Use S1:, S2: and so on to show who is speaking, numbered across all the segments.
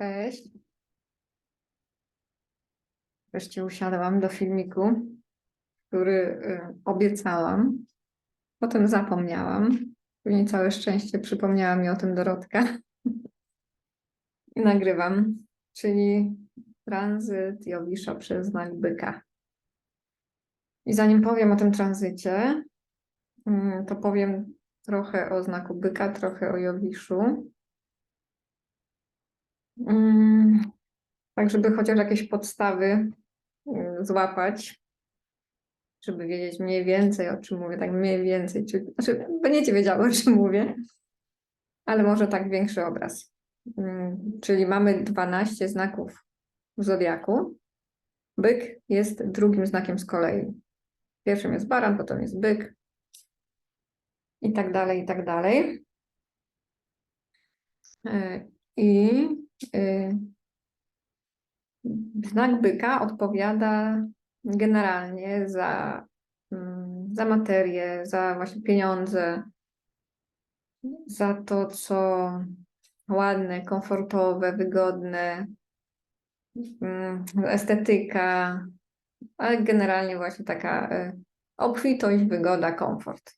S1: Cześć. Wreszcie usiadłam do filmiku, który y, obiecałam. Potem zapomniałam. Później całe szczęście przypomniała mi o tym Dorotka. I nagrywam, czyli tranzyt Jowisza przez znak byka. I zanim powiem o tym tranzycie, mm, to powiem trochę o znaku byka, trochę o Jowiszu. Mm, Tak, żeby chociaż jakieś podstawy mm, złapać, żeby wiedzieć mniej więcej, o czym mówię, tak mniej więcej, czy, znaczy będziecie wiedziały, o czym mówię, ale może tak większy obraz. Mm, Czyli mamy 12 znaków w zodiaku. Byk jest drugim znakiem z kolei. Pierwszym jest baran, potem jest byk i tak dalej, i tak dalej. E, I Znak byka odpowiada generalnie za, mm, za materię, za właśnie pieniądze, za to, co ładne, komfortowe, wygodne, mm, estetyka, ale generalnie właśnie taka y, obfitość, wygoda, komfort.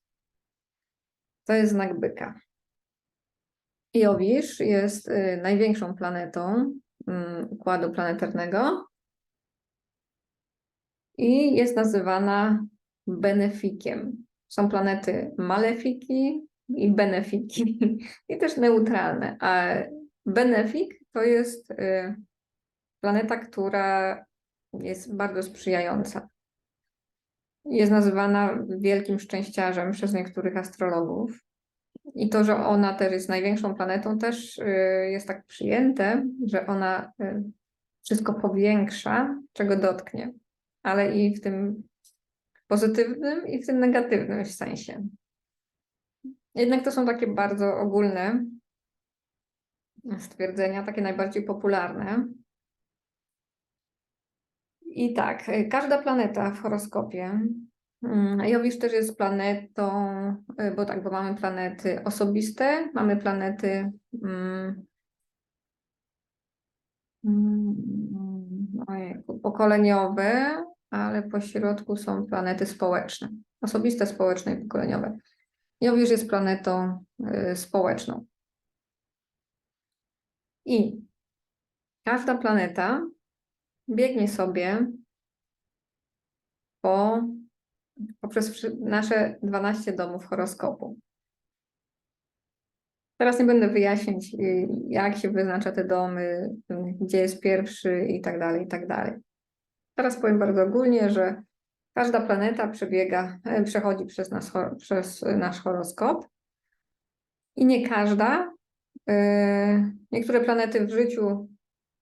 S1: To jest znak byka. Jowisz jest y, największą planetą mm, układu planetarnego i jest nazywana benefikiem. Są planety malefiki i benefiki i też neutralne, a benefik to jest y, planeta, która jest bardzo sprzyjająca. Jest nazywana wielkim szczęściarzem przez niektórych astrologów. I to, że ona też jest największą planetą, też y, jest tak przyjęte, że ona y, wszystko powiększa, czego dotknie, ale i w tym pozytywnym, i w tym negatywnym sensie. Jednak to są takie bardzo ogólne stwierdzenia, takie najbardziej popularne. I tak, y, każda planeta w horoskopie Jowisz też jest planetą, y, bo tak, bo mamy planety osobiste, mamy planety mm, mm, ojejku, pokoleniowe, ale po środku są planety społeczne. Osobiste, społeczne i pokoleniowe. Jowisz jest planetą y, społeczną. I każda planeta biegnie sobie po poprzez nasze 12 domów horoskopu. Teraz nie będę wyjaśnić, y, jak się wyznacza te domy, gdzie jest pierwszy i tak dalej, i tak dalej. Teraz powiem bardzo ogólnie, że każda planeta przebiega, e, przechodzi przez nas, przez nasz horoskop i nie każda. e, Niektóre planety w życiu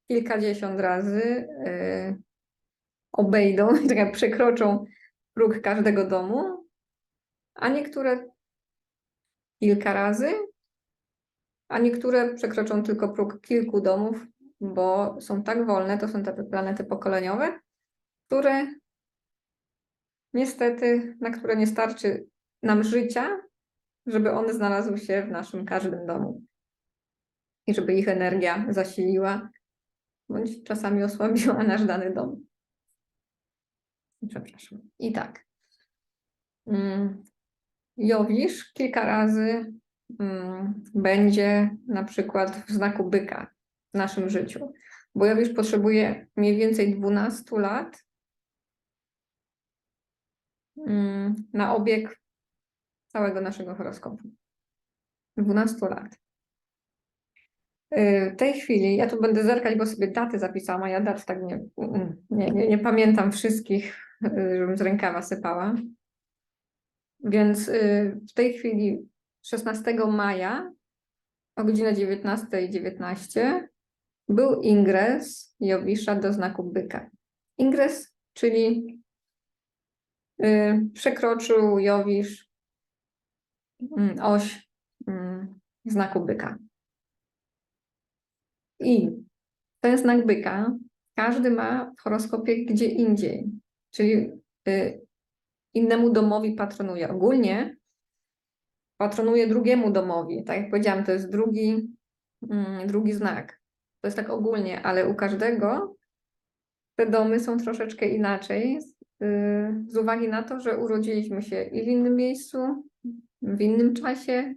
S1: kilkadziesiąt razy e, obejdą, tak jak przekroczą próg każdego domu, a niektóre kilka razy, a niektóre przekroczą tylko próg kilku domów, bo są tak wolne, to są te planety pokoleniowe, które niestety, na które nie starczy nam życia, żeby one znalazły się w naszym każdym domu i żeby ich energia zasiliła bądź czasami osłabiła nasz dany dom. Przepraszam. I tak. Mm, Jowisz kilka razy mm, będzie na przykład w znaku byka w naszym życiu, bo Jowisz potrzebuje mniej więcej 12 lat mm, na obieg całego naszego horoskopu. 12 lat. Y, W tej chwili, ja tu będę zerkać, bo sobie daty zapisałam, a ja dat tak nie, nie, nie, nie pamiętam wszystkich, żebym z rękawa sypała. Więc y, w tej chwili 16 maja o godzinie 19.19 19, był ingres Jowisza do znaku byka. Ingres, czyli y, przekroczył Jowisz mm, oś mm, znaku byka. I ten znak byka każdy ma w horoskopie gdzie indziej, czyli y, innemu domowi patronuje. Ogólnie patronuje drugiemu domowi. Tak jak powiedziałam, to jest drugi, mm, drugi znak. To jest tak ogólnie, ale u każdego te domy są troszeczkę inaczej z, y, uwagi na to, że urodziliśmy się i w innym miejscu, w innym czasie,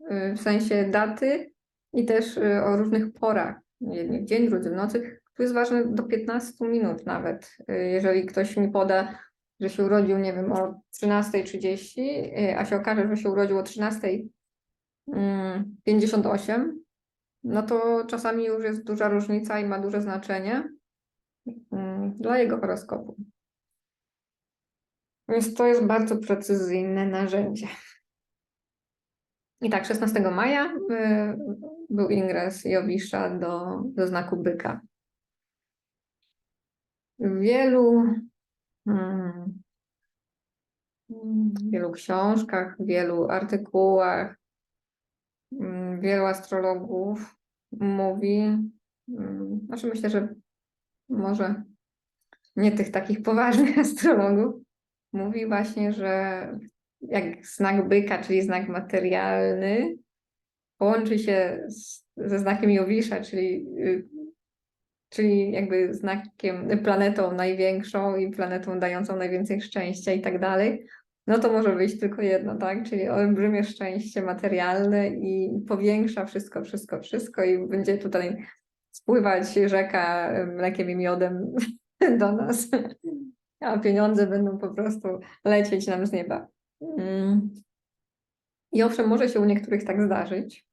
S1: y, w sensie daty i też o różnych porach. Jedni w dzień, drudzy w nocy. Tu jest ważne do 15 minut nawet. Y, Jeżeli ktoś mi poda, że się urodził, nie wiem, o 13.30, y, a się okaże, że się urodził o 13.58, no to czasami już jest duża różnica i ma duże znaczenie mm, dla jego horoskopu. Więc to jest bardzo precyzyjne narzędzie. I tak, 16 maja y, był ingres Jowisza do, do znaku byka. Wielu, mm, wielu książkach, wielu artykułach, mm, wielu astrologów mówi, mm, znaczy myślę, że może nie tych takich poważnych astrologów, mówi właśnie, że jak znak byka, czyli znak materialny, połączy się z, ze znakiem Jowisza, czyli, y, czyli jakby znakiem, planetą największą i planetą dającą najwięcej szczęścia i tak dalej, no to może wyjść tylko jedno, tak? Czyli olbrzymie szczęście materialne i powiększa wszystko, wszystko, wszystko i będzie tutaj spływać rzeka mlekiem i miodem do nas, a pieniądze będą po prostu lecieć nam z nieba. Mm. I owszem, może się u niektórych tak zdarzyć,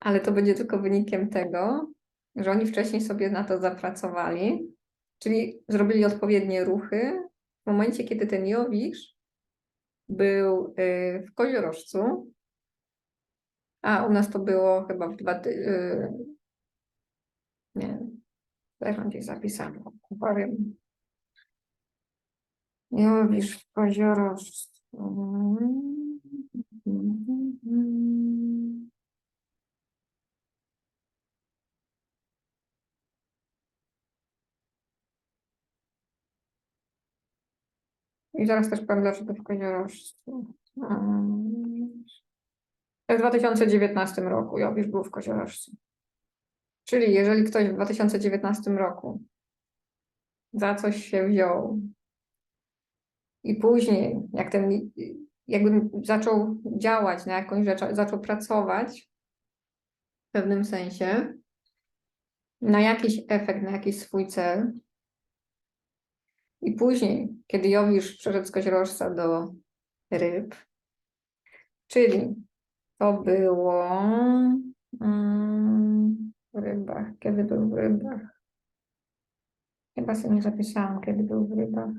S1: ale to będzie tylko wynikiem tego, że oni wcześniej sobie na to zapracowali, czyli zrobili odpowiednie ruchy w momencie, kiedy ten Jowisz był y, w koziorożcu, a u nas to było chyba w dwa, ty- y, nie mam gdzieś zapisane, powiem. Jowisz w koziorożcu. I zaraz też powiem, dlaczego w koziorożcu. W 2019 roku Jowisz był w koziorożcu. Czyli jeżeli ktoś w 2019 roku za coś się wziął i później, jak ten, jakby zaczął działać na jakąś rzecz, zaczął pracować w pewnym sensie na jakiś efekt, na jakiś swój cel. I później, kiedy Jowisz przeszedł z koziorożca do ryb, czyli to było mm, w rybach. Kiedy był w rybach? Chyba sobie nie zapisałam, kiedy był w rybach.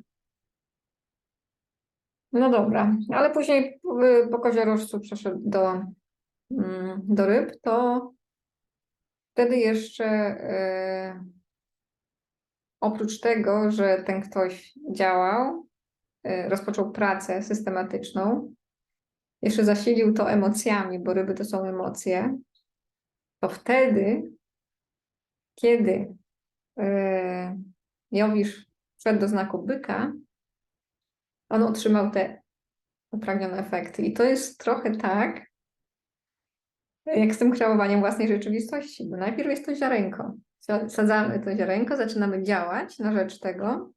S1: No dobra, ale później po koziorożcu przeszedł do, mm, do ryb, to wtedy jeszcze y, oprócz tego, że ten ktoś działał, y, rozpoczął pracę systematyczną, jeszcze zasilił to emocjami, bo ryby to są emocje, to wtedy, kiedy Jowisz wszedł do znaku byka, on otrzymał te upragnione efekty. I to jest trochę tak, jak z tym kreowaniem własnej rzeczywistości, bo najpierw jest to ziarenko. Sadzamy to ziarenko, zaczynamy działać na rzecz tego,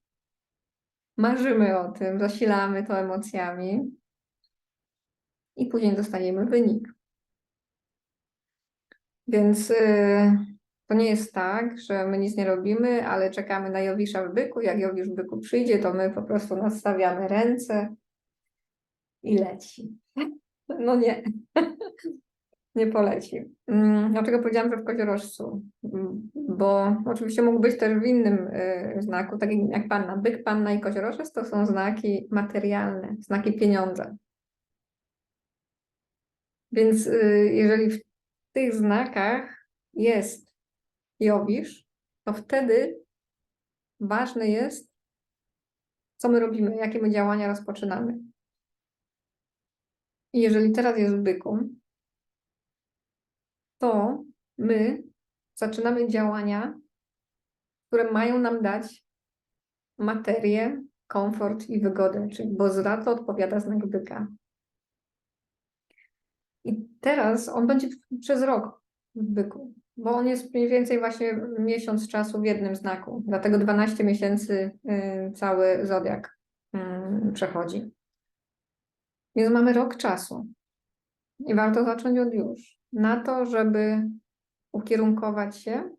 S1: marzymy o tym, zasilamy to emocjami i później dostajemy wynik. Więc yy, to nie jest tak, że my nic nie robimy, ale czekamy na Jowisza w byku. Jak Jowisz w byku przyjdzie, to my po prostu nastawiamy ręce i leci. No nie, nie poleci. Mm, Dlaczego powiedziałam, że w koziorożcu? Mm, Bo oczywiście mógł być też w innym y, znaku, tak jak panna. Byk, panna i koziorożec to są znaki materialne, znaki pieniądza. Więc y, jeżeli w tych znakach jest Jowisz, to wtedy ważne jest, co my robimy, jakie my działania rozpoczynamy. I jeżeli teraz jest w byku, to my zaczynamy działania, które mają nam dać materię, komfort i wygodę, czyli bo za to odpowiada znak byka. I teraz on będzie przez rok w byku. bo on jest mniej więcej właśnie miesiąc czasu w jednym znaku. Dlatego 12 miesięcy y, cały zodiak y, przechodzi. Więc mamy rok czasu. I warto zacząć od już. Na to, żeby ukierunkować się,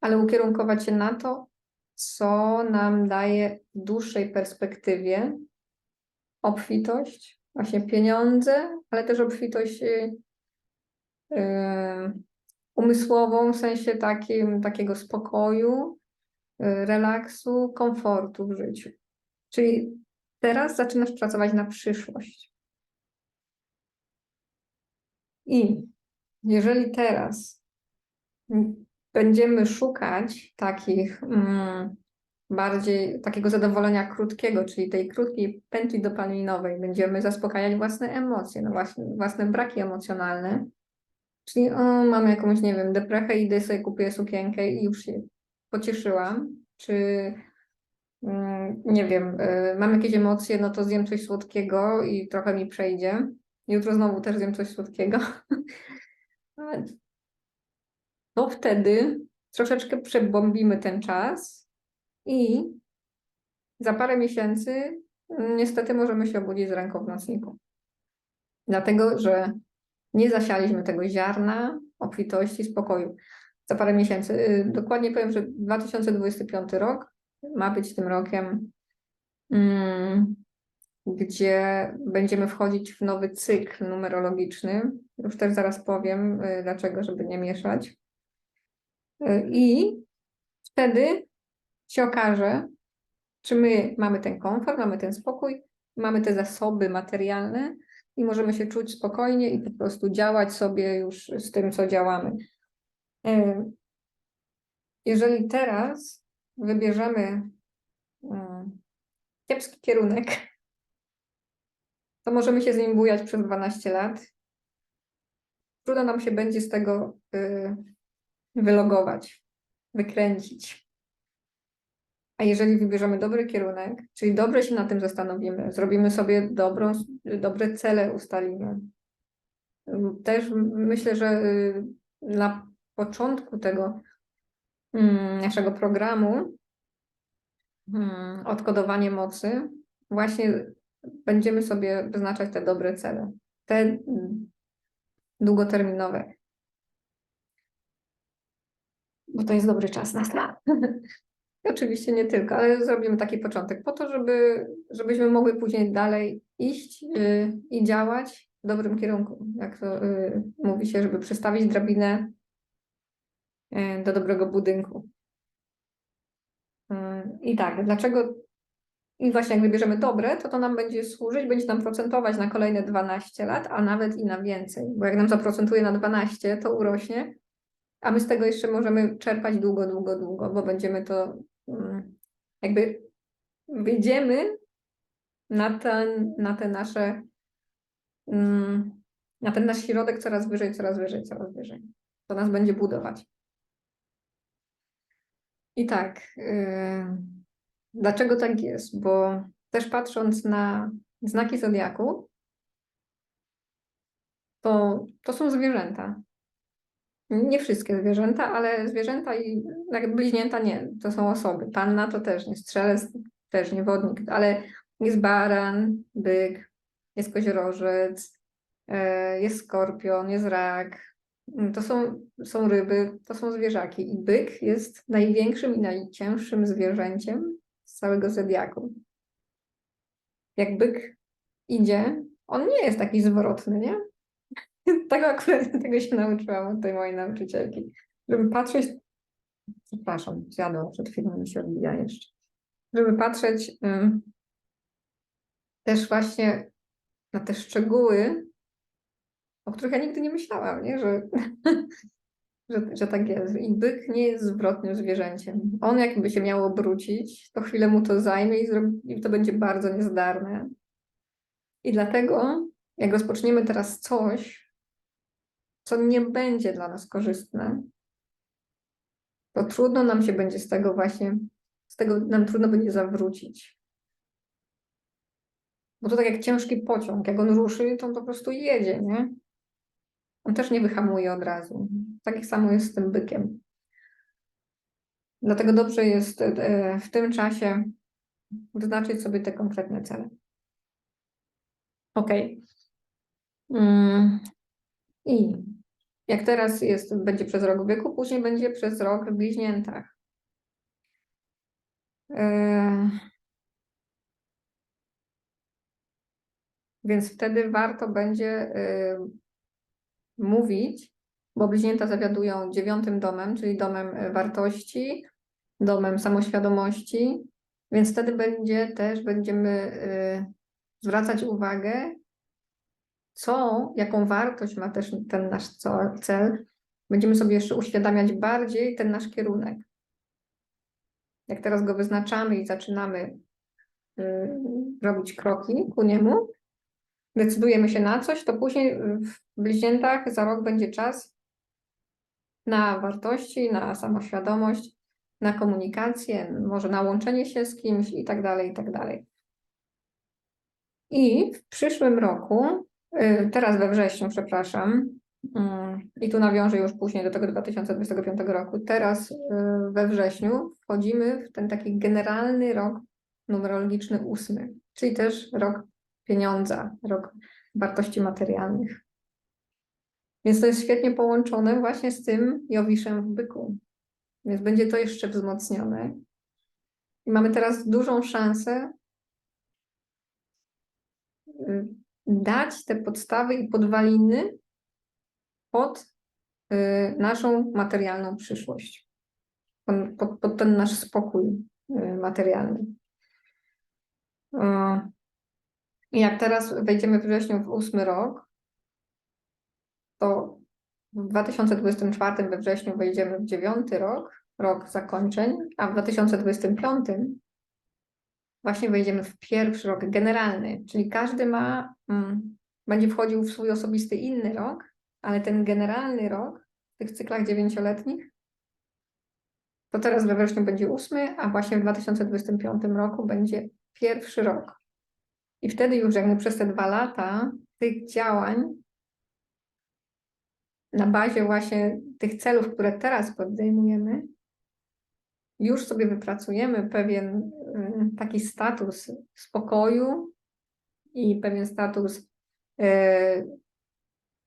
S1: ale ukierunkować się na to, co nam daje w dłuższej perspektywie obfitość, właśnie pieniądze, ale też obfitość y, y, umysłową, w sensie takim, takiego spokoju, y, relaksu, komfortu w życiu. Czyli teraz zaczynasz pracować na przyszłość. I jeżeli teraz będziemy szukać takich mm, bardziej takiego zadowolenia krótkiego, czyli tej krótkiej pętli dopaminowej, będziemy zaspokajać własne emocje, no właśnie, własne braki emocjonalne, czyli o, mam jakąś, nie wiem, deprechę, idę sobie kupię sukienkę i już się pocieszyłam, czy mm, nie wiem, y, mam jakieś emocje, no to zjem coś słodkiego i trochę mi przejdzie. Jutro znowu też zjem coś słodkiego. To wtedy troszeczkę przebombimy ten czas i za parę miesięcy mm, niestety możemy się obudzić z ręką w nocniku. Dlatego, że nie zasialiśmy tego ziarna obfitości, spokoju. Za parę miesięcy. Y, Dokładnie powiem, że 2025 rok ma być tym rokiem, mm, gdzie będziemy wchodzić w nowy cykl numerologiczny. Już też zaraz powiem, y, dlaczego, żeby nie mieszać. Y, I wtedy się okaże, czy my mamy ten komfort, mamy ten spokój, mamy te zasoby materialne i możemy się czuć spokojnie i po prostu działać sobie już z tym, co działamy. Y, Jeżeli teraz wybierzemy kiepski kierunek, to możemy się z nim bujać przez 12 lat. Trudno nam się będzie z tego y, wylogować, wykręcić. A jeżeli wybierzemy dobry kierunek, czyli dobrze się na tym zastanowimy, zrobimy sobie dobrą, dobre cele, ustalimy. Ym, Też myślę, że y, na początku tego mm, naszego programu mm, odkodowanie mocy, właśnie będziemy sobie wyznaczać te dobre cele, te mm, długoterminowe. Bo to jest dobry czas na to. Oczywiście nie tylko, ale zrobimy taki początek po to, żeby, żebyśmy mogli później dalej iść y, i działać w dobrym kierunku. Jak to y, mówi się, żeby przestawić drabinę y, do dobrego budynku. Y, I tak, dlaczego? I właśnie jak wybierzemy dobre, to to nam będzie służyć, będzie nam procentować na kolejne 12 lat, a nawet i na więcej. Bo jak nam zaprocentuje na 12, to urośnie, a my z tego jeszcze możemy czerpać długo, długo, długo, bo będziemy to mm, jakby wyjdziemy na ten, na te nasze, mm, na ten nasz środek coraz wyżej, coraz wyżej, coraz wyżej. To nas będzie budować. I tak, yy, dlaczego tak jest? Bo też patrząc na znaki zodiaku, to, to są zwierzęta. Nie wszystkie zwierzęta, ale zwierzęta i jak bliźnięta nie, to są osoby. Panna to też nie, strzelec też nie, wodnik, ale jest baran, byk, jest koziorożec, e, jest skorpion, jest rak. To są, są ryby, to są zwierzaki. I byk jest największym i najcięższym zwierzęciem całego zodiaku. Jak byk idzie, on nie jest taki zwrotny, nie? Tego akurat tego się nauczyłam od tej mojej nauczycielki. Żeby patrzeć. Przepraszam, zjadłam przed chwilą, mi się odbija jeszcze. Żeby patrzeć ym, też właśnie na te szczegóły, o których ja nigdy nie myślałam, nie? Że, że, że tak jest. I byk nie jest zwrotnym zwierzęciem. On jakby się miał obrócić, to chwilę mu to zajmie i, i to będzie bardzo niezdarne. I dlatego, jak rozpoczniemy teraz coś, co nie będzie dla nas korzystne, to trudno nam się będzie z tego właśnie, z tego nam trudno będzie zawrócić. Bo to tak jak ciężki pociąg, jak on ruszy, to on po prostu jedzie, nie? On też nie wyhamuje od razu. Tak samo jest z tym bykiem. Dlatego dobrze jest e, w tym czasie wyznaczyć sobie te konkretne cele. Ok. Mm. I jak teraz jest, będzie przez rok w byku, później będzie przez rok w bliźniętach. E, Więc wtedy warto będzie y, mówić, bo bliźnięta zawiadują dziewiątym domem, czyli domem y, wartości, domem samoświadomości, więc wtedy będzie też będziemy y, zwracać uwagę, co, jaką wartość ma też ten nasz cel. Będziemy sobie jeszcze uświadamiać bardziej ten nasz kierunek. Jak teraz go wyznaczamy i zaczynamy y, robić kroki ku niemu, decydujemy się na coś, to później w bliźniętach za rok będzie czas na wartości, na samoświadomość, na komunikację, może na łączenie się z kimś i tak dalej, i tak dalej. I w przyszłym roku, y, teraz we wrześniu, przepraszam, mm, i tu nawiążę już później do tego 2025 roku, teraz y, we wrześniu wchodzimy w ten taki generalny rok numerologiczny ósmy, czyli też rok pieniądza, rok wartości materialnych. Więc to jest świetnie połączone właśnie z tym Jowiszem w byku. Więc będzie to jeszcze wzmocnione. I mamy teraz dużą szansę y, dać te podstawy i podwaliny pod y, naszą materialną przyszłość, pod, pod ten nasz spokój y, materialny. Jak teraz wejdziemy w wrześniu w ósmy rok, to w 2024 we wrześniu wejdziemy w dziewiąty rok, rok zakończeń, a w 2025 właśnie wejdziemy w pierwszy rok generalny, czyli każdy ma, mm, będzie wchodził w swój osobisty inny rok, ale ten generalny rok w tych cyklach dziewięcioletnich to teraz we wrześniu będzie ósmy, a właśnie w 2025 roku będzie pierwszy rok. I wtedy już jakby przez te dwa lata tych działań na bazie właśnie tych celów, które teraz podejmujemy, już sobie wypracujemy pewien y, taki status spokoju i pewien status y,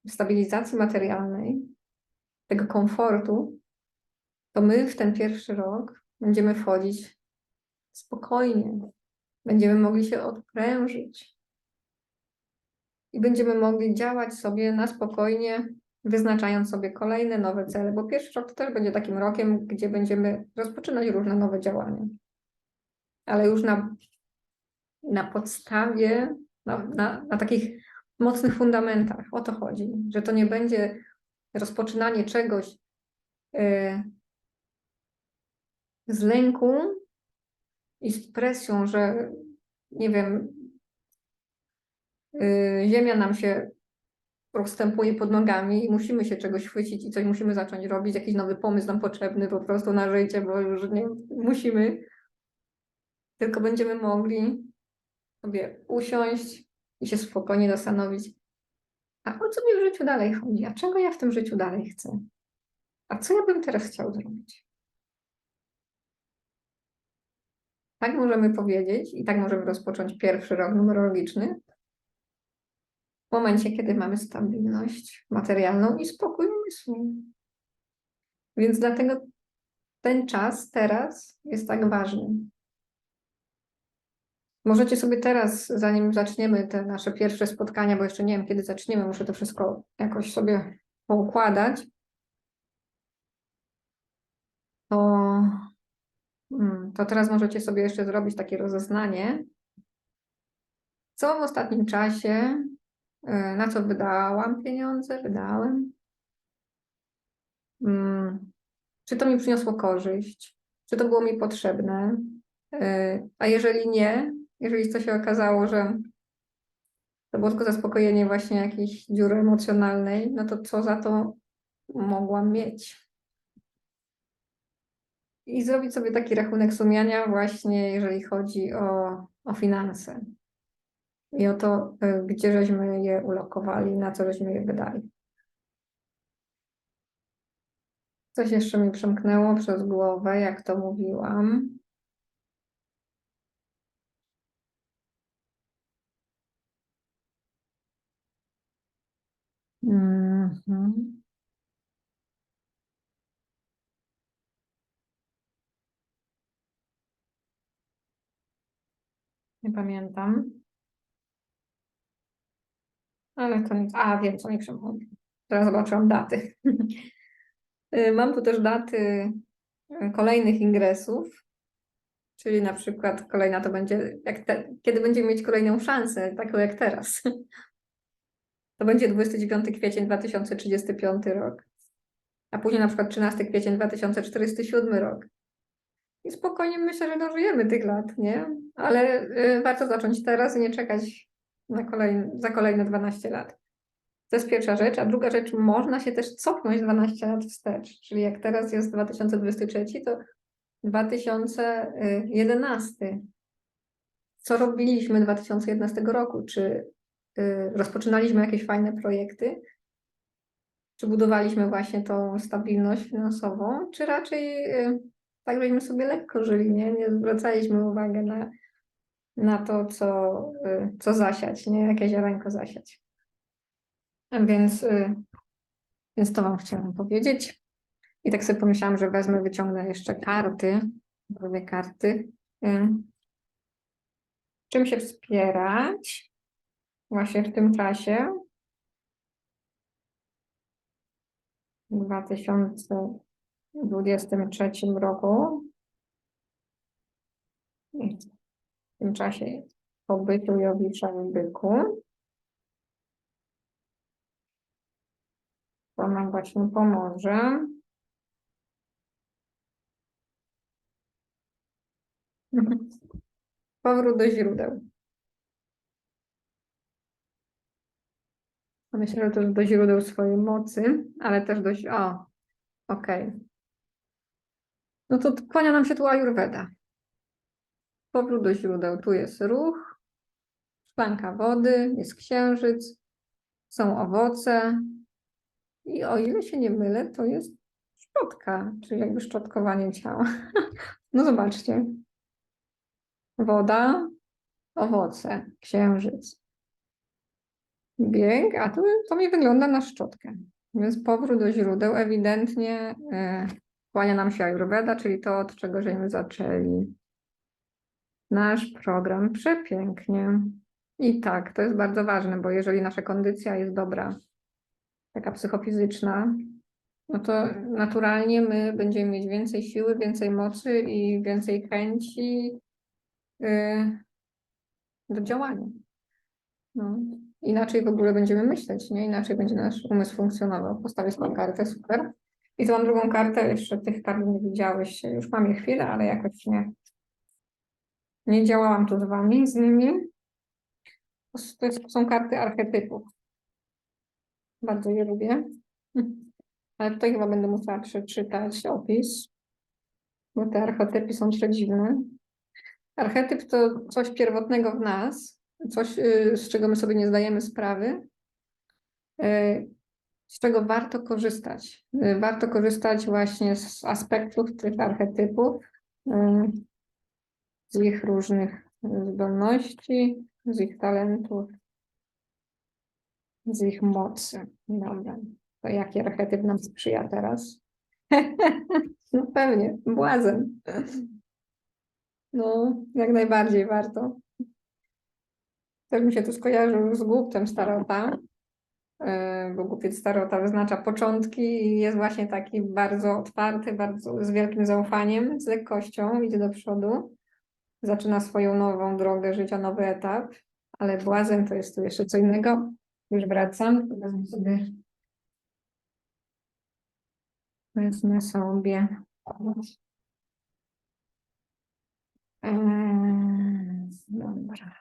S1: stabilizacji materialnej, tego komfortu, to my w ten pierwszy rok będziemy wchodzić spokojnie, Będziemy mogli się odprężyć. I będziemy mogli działać sobie na spokojnie, wyznaczając sobie kolejne nowe cele, bo pierwszy rok też będzie takim rokiem, gdzie będziemy rozpoczynać różne nowe działania. Ale już na, na podstawie, na, na, na takich mocnych fundamentach. O to chodzi, że to nie będzie rozpoczynanie czegoś yy, z lęku, i z presją, że nie wiem, yy, ziemia nam się rozstępuje pod nogami i musimy się czegoś chwycić i coś musimy zacząć robić, jakiś nowy pomysł nam potrzebny po prostu na życie, bo już nie musimy. Tylko będziemy mogli sobie usiąść i się spokojnie zastanowić, a o co mi w życiu dalej chodzi? A czego ja w tym życiu dalej chcę? A co ja bym teraz chciał zrobić? Tak możemy powiedzieć i tak możemy rozpocząć pierwszy rok numerologiczny. W momencie, kiedy mamy stabilność materialną i spokój umysłu. Więc dlatego ten czas teraz jest tak ważny. Możecie sobie teraz, zanim zaczniemy te nasze pierwsze spotkania, bo jeszcze nie wiem, kiedy zaczniemy, muszę to wszystko jakoś sobie poukładać, to Hmm, to teraz możecie sobie jeszcze zrobić takie rozeznanie, co w ostatnim czasie, na co wydałam pieniądze, wydałem, hmm, czy to mi przyniosło korzyść, czy to było mi potrzebne, e, a jeżeli nie, jeżeli to się okazało, że to było tylko zaspokojenie właśnie jakiejś dziury emocjonalnej, no to co za to mogłam mieć? i zrobić sobie taki rachunek sumienia właśnie, jeżeli chodzi o, o finanse i o to, e, gdzie żeśmy je ulokowali, na co żeśmy je wydali. Coś jeszcze mi przemknęło przez głowę, jak to mówiłam. Mhm. Nie pamiętam. Ale to nic. A, wiem, co mi przemknęło. Teraz zobaczyłam daty. Y, Mam tu też daty y, kolejnych ingresów, czyli na przykład kolejna to będzie, te, kiedy będziemy mieć kolejną szansę, taką jak teraz. To będzie 29 kwiecień 2035 rok, a później na przykład 13 kwiecień 2047 rok. I spokojnie myślę, że dożyjemy tych lat, nie? Ale y, warto zacząć teraz i nie czekać na kolejne, za kolejne 12 lat. To jest pierwsza rzecz, a druga rzecz, można się też cofnąć 12 lat wstecz, czyli jak teraz jest 2023, to 2011. Co robiliśmy 2011 roku? Czy y, rozpoczynaliśmy jakieś fajne projekty? Czy budowaliśmy właśnie tą stabilność finansową? Czy raczej y, tak żeśmy sobie lekko żyli, nie? Nie zwracaliśmy uwagi na, na to, co, y, co zasiać, nie? Jakie ziarenko zasiać. Więc, y, więc to Wam chciałam powiedzieć. I tak sobie pomyślałam, że wezmę, wyciągnę jeszcze karty, dwie karty. Y, Czym się wspierać właśnie w tym czasie? W 2023 roku. Tym czasie pobytu Jowicza w Byku. To nam właśnie pomoże. Powrót do źródeł. Myślę, że też do źródeł swojej mocy, ale też do... ź- O, okej. No to kłania nam się tu Ayurveda. Powrót do źródeł. Tu jest ruch, szklanka wody, jest księżyc, są owoce, i o ile się nie mylę, to jest szczotka, czyli jakby szczotkowanie ciała. No zobaczcie. Woda, owoce, księżyc. Bieg, a tu to mi wygląda na szczotkę. Więc powrót do źródeł ewidentnie e, kłania nam się Ayurveda, czyli to, od czego żeśmy zaczęli. Nasz program przepięknie. I tak, to jest bardzo ważne, bo jeżeli nasza kondycja jest dobra, taka psychofizyczna, no to naturalnie my będziemy mieć więcej siły, więcej mocy i więcej chęci y, do działania. No. Inaczej w ogóle będziemy myśleć, nie? Inaczej będzie nasz umysł funkcjonował. Postawię swoją kartę, super. I tu mam drugą kartę, jeszcze tych kart nie widziałeś, już mam je chwilę, ale jakoś nie, nie działałam tu z wami, z nimi. To są karty archetypów. Bardzo je lubię. Ale tutaj chyba będę musiała przeczytać opis, bo te archetypy są przedziwne. Archetyp to coś pierwotnego w nas, coś, y, z czego my sobie nie zdajemy sprawy, y, z czego warto korzystać. Y, Warto korzystać właśnie z aspektów tych archetypów, z ich różnych zdolności, z ich talentów, z ich mocy. Dobra. To jaki archetyp nam sprzyja teraz? No pewnie, błazen. No, jak najbardziej warto. Też mi się to skojarzył z głuptem starota, yy, bo głupiec starota wyznacza początki i jest właśnie taki bardzo otwarty, bardzo z wielkim zaufaniem, z lekkością, idzie do przodu, zaczyna swoją nową drogę życia, nowy etap, ale błazen to jest tu jeszcze co innego. Już wracam, wezmę sobie Wezmę sobie. Eee, dobra.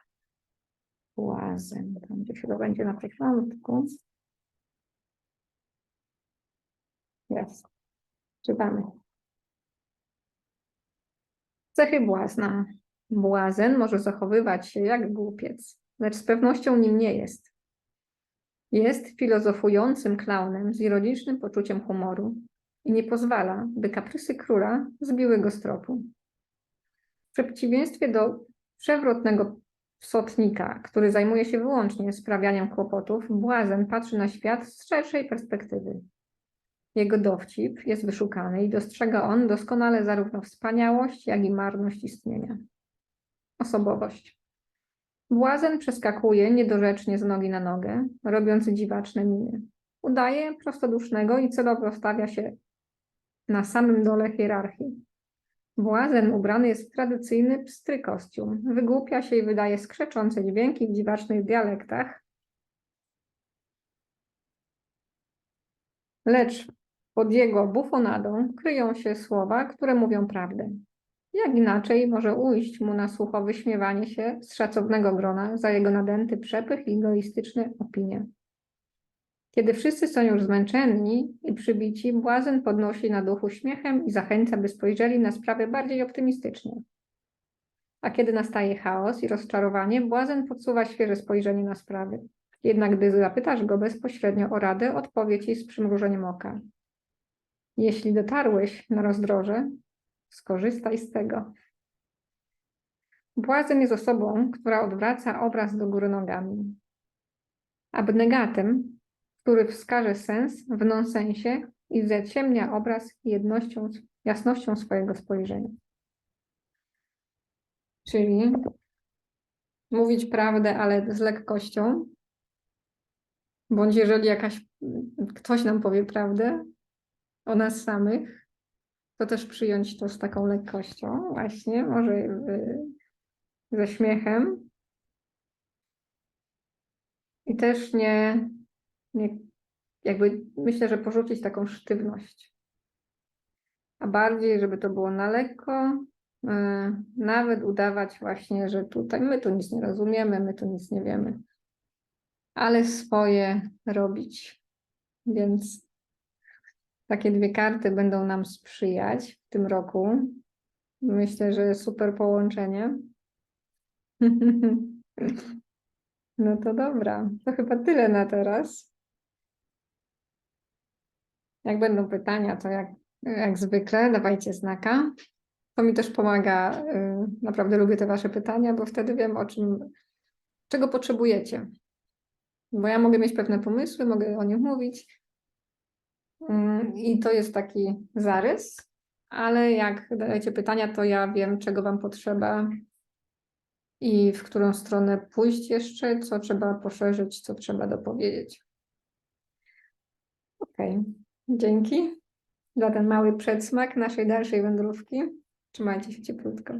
S1: Błazen. Tam gdzieś chyba będzie na początku. Jest. Czytamy. Cechy błazna. Błazen może zachowywać się jak głupiec, lecz z pewnością nim nie jest. Jest filozofującym klaunem z ironicznym poczuciem humoru. i nie pozwala, by kaprysy króla zbiły go z tropu. W przeciwieństwie do przewrotnego psotnika, który zajmuje się wyłącznie sprawianiem kłopotów, błazen patrzy na świat z szerszej perspektywy. Jego dowcip jest wyszukany i dostrzega on doskonale zarówno wspaniałość, jak i marność istnienia. Osobowość. Błazen przeskakuje niedorzecznie z nogi na nogę, robiąc dziwaczne miny. Udaje prostodusznego i celowo stawia się na samym dole hierarchii. Błazen ubrany jest w tradycyjny pstry kostium. Wygłupia się i wydaje skrzeczące dźwięki w dziwacznych dialektach. Lecz pod jego bufonadą kryją się słowa, które mówią prawdę. Jak inaczej może ujść mu na słucho wyśmiewanie się z szacownego grona za jego nadęty przepych i egoistyczne opinie. Kiedy wszyscy są już zmęczeni i przybici, błazen podnosi na duchu śmiechem i zachęca, by spojrzeli na sprawę bardziej optymistycznie. A kiedy nastaje chaos i rozczarowanie, błazen podsuwa świeże spojrzenie na sprawy. Jednak gdy zapytasz go bezpośrednio o radę, odpowie ci z przymrużeniem oka. Jeśli dotarłeś na rozdroże, skorzystaj z tego. Błazen jest osobą, która odwraca obraz do góry nogami. Abnegatem który wskaże sens w nonsensie i zaciemnia obraz jednością, jasnością swojego spojrzenia. Czyli mówić prawdę, ale z lekkością, bądź jeżeli jakaś, ktoś nam powie prawdę o nas samych, to też przyjąć to z taką lekkością, właśnie, może y, ze śmiechem. I też nie nie, jakby myślę, że porzucić taką sztywność. A bardziej, żeby to było na lekko, yy, nawet udawać właśnie, że tutaj my tu nic nie rozumiemy, my tu nic nie wiemy, ale swoje robić. Więc takie dwie karty będą nam sprzyjać w tym roku. Myślę, że super połączenie. No to dobra, to chyba tyle na teraz. Jak będą pytania, to jak, jak zwykle dawajcie znaka. To mi też pomaga. y, Naprawdę lubię te Wasze pytania, bo wtedy wiem, o czym, czego potrzebujecie. Bo ja mogę mieć pewne pomysły, mogę o nich mówić. Mm, I to jest taki zarys, ale jak dajecie pytania, to ja wiem, czego Wam potrzeba i w którą stronę pójść jeszcze, co trzeba poszerzyć, co trzeba dopowiedzieć. Okej. Dzięki za ten mały przedsmak naszej dalszej wędrówki. Trzymajcie się cieplutko.